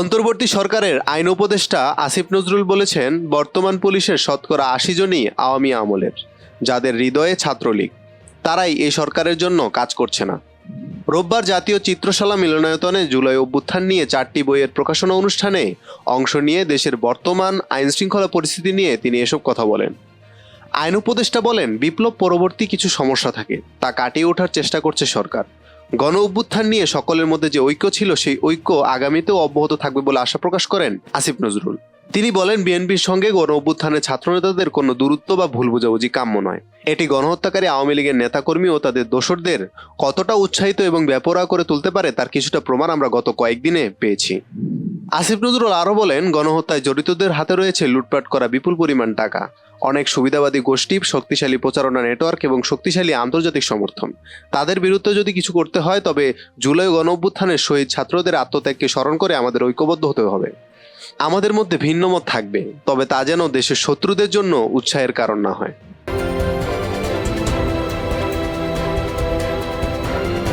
অন্তর্বর্তী সরকারের আইন উপদেষ্টা আসিফ নজরুল বলেছেন, বর্তমান পুলিশের শতকরা আশি জনই আওয়ামী আমলের, যাদের হৃদয়ে ছাত্রলীগ। তারাই এই সরকারের জন্য কাজ করছে না। রোববার জাতীয় চিত্রশালা মিলনায়তনে জুলাই অভ্যুত্থান নিয়ে চারটি বইয়ের প্রকাশনা অনুষ্ঠানে অংশ নিয়ে দেশের বর্তমান আইন শৃঙ্খলা পরিস্থিতি নিয়ে তিনি এসব কথা বলেন। আইন উপদেষ্টা বলেন, বিপ্লব পরবর্তী কিছু সমস্যা থাকে, তা কাটিয়ে ওঠার চেষ্টা করছে সরকার। গণ অভ্যুত্থান নিয়ে সকলের মধ্যে যে ঐক্য ছিল, সেই ঐক্য আগামীতেও অব্যাহত থাকবে বলে আশা প্রকাশ করেন আসিফ নজরুল। তিনি বলেন, বিএনপির সঙ্গে গণ অভ্যুত্থানের ছাত্রনেতাদের কোনো দূরত্ব বা ভুল বোঝাবুঝি কাম্য নয়। এটি গণহত্যাকারী আওয়ামী লীগের নেতাকর্মী ও তাদের দোসরদের কতটা উৎসাহিত এবং ব্যাপরা করে তুলতে পারে, তার কিছুটা প্রমাণ আমরা গত কয়েকদিনে পেয়েছি। আসিফ নজরুল আরও বলেন, গণহত্যায় জড়িতদের হাতে রয়েছে লুটপাট করা বিপুল পরিমাণ টাকা। অনেক সুবিধাবাদী গোষ্ঠী, শক্তিশালী প্রচারণা নেটওয়ার্ক এবং শক্তিশালী আন্তর্জাতিক সমর্থন। তাদের বিরুদ্ধে যদি কিছু করতে হয়, তবে জুলাই গণ অভ্যুত্থানের শহীদ ছাত্রদের আত্মত্যাগকে স্মরণ করে আমাদের ঐক্যবদ্ধ হতে হবে। আমাদের মধ্যে ভিন্নমত থাকবে, তবে তা যেন দেশের শত্রুদের জন্য উৎসাহের কারণ না হয়।